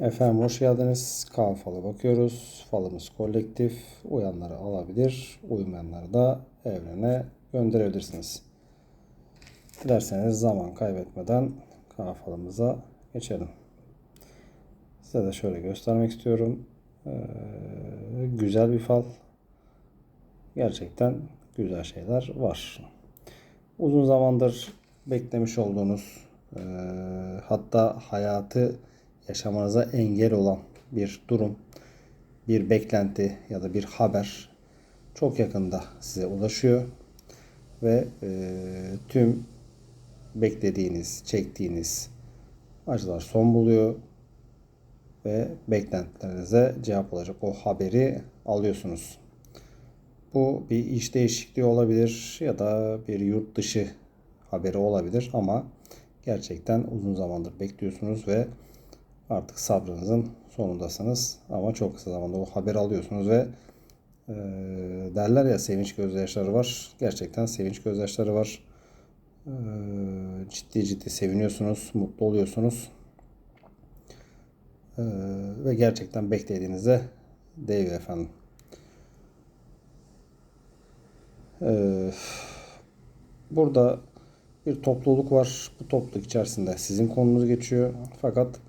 Efendim hoş geldiniz. Kaan falı bakıyoruz. Falımız kolektif. Uyanları alabilir. Uymayanları da evrene gönderebilirsiniz. Dilerseniz zaman kaybetmeden Kaan geçelim. Size de şöyle göstermek istiyorum. Ee, güzel bir fal. Gerçekten güzel şeyler var. Uzun zamandır beklemiş olduğunuz e, hatta hayatı yaşamanıza engel olan bir durum, bir beklenti ya da bir haber çok yakında size ulaşıyor ve e, tüm beklediğiniz, çektiğiniz acılar son buluyor ve beklentilerinize cevap olacak o haberi alıyorsunuz. Bu bir iş değişikliği olabilir ya da bir yurt dışı haberi olabilir ama gerçekten uzun zamandır bekliyorsunuz ve artık sabrınızın sonundasınız. Ama çok kısa zamanda o haberi alıyorsunuz ve e, derler ya sevinç gözyaşları var. Gerçekten sevinç gözyaşları var. E, ciddi ciddi seviniyorsunuz, mutlu oluyorsunuz. E, ve gerçekten beklediğinizde değiyor efendim. Ee, burada bir topluluk var. Bu topluluk içerisinde sizin konunuz geçiyor. Fakat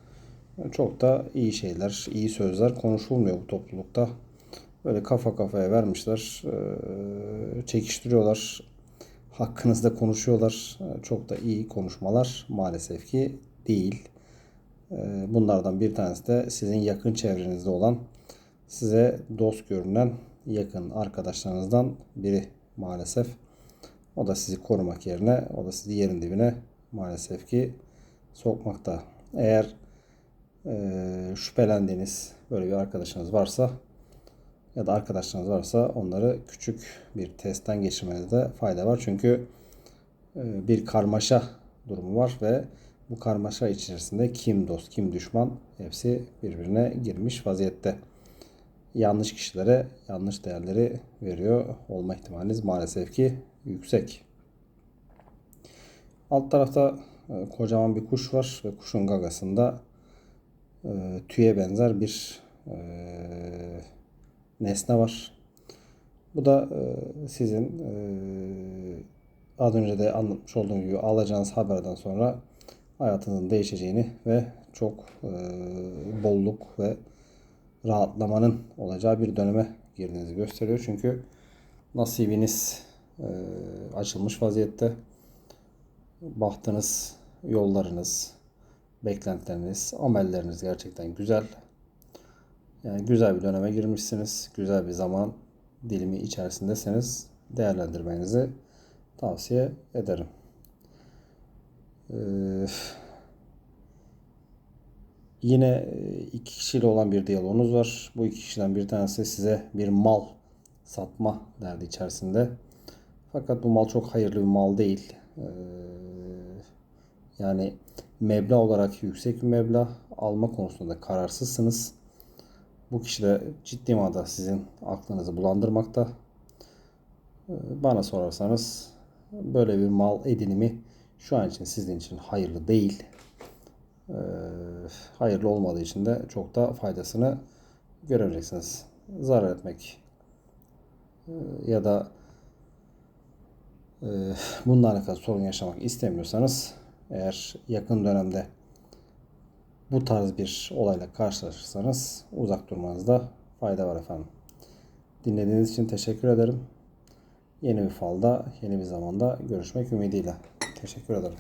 çok da iyi şeyler, iyi sözler konuşulmuyor bu toplulukta. Böyle kafa kafaya vermişler. ee, Çekiştiriyorlar. Hakkınızda konuşuyorlar. Ee, Çok da iyi konuşmalar maalesef ki değil. Ee, Bunlardan bir tanesi de sizin yakın çevrenizde olan, size dost görünen yakın arkadaşlarınızdan biri maalesef. O da sizi korumak yerine, o da sizi yerin dibine maalesef ki sokmakta. Eğer e, şüphelendiğiniz böyle bir arkadaşınız varsa ya da arkadaşlarınız varsa onları küçük bir testten geçirmenizde fayda var. Çünkü e, bir karmaşa durumu var ve bu karmaşa içerisinde kim dost kim düşman hepsi birbirine girmiş vaziyette. Yanlış kişilere yanlış değerleri veriyor olma ihtimaliniz maalesef ki yüksek. Alt tarafta e, kocaman bir kuş var ve kuşun gagasında e, tüye benzer bir e, nesne var. Bu da e, sizin e, az önce de anlatmış olduğum gibi alacağınız haberden sonra hayatınızın değişeceğini ve çok e, bolluk ve rahatlamanın olacağı bir döneme girdiğinizi gösteriyor. Çünkü nasibiniz e, açılmış vaziyette. Bahtınız, yollarınız, beklentileriniz, amelleriniz gerçekten güzel. Yani güzel bir döneme girmişsiniz. Güzel bir zaman dilimi içerisindesiniz. Değerlendirmenizi tavsiye ederim. Ee, yine e, iki kişiyle olan bir diyaloğunuz var. Bu iki kişiden bir tanesi size bir mal satma derdi içerisinde. Fakat bu mal çok hayırlı bir mal değil. Ee, yani meblağ olarak yüksek bir meblağ alma konusunda da kararsızsınız. Bu kişi de ciddi manada sizin aklınızı bulandırmakta. Ee, Bana sorarsanız böyle bir mal edinimi şu an için sizin için hayırlı değil. Ee, hayırlı olmadığı için de çok da faydasını göremeyeceksiniz. Zarar etmek e, ya da e, bununla alakalı sorun yaşamak istemiyorsanız eğer yakın dönemde bu tarz bir olayla karşılaşırsanız uzak durmanızda fayda var efendim. Dinlediğiniz için teşekkür ederim. Yeni bir falda, yeni bir zamanda görüşmek ümidiyle. Teşekkür ederim.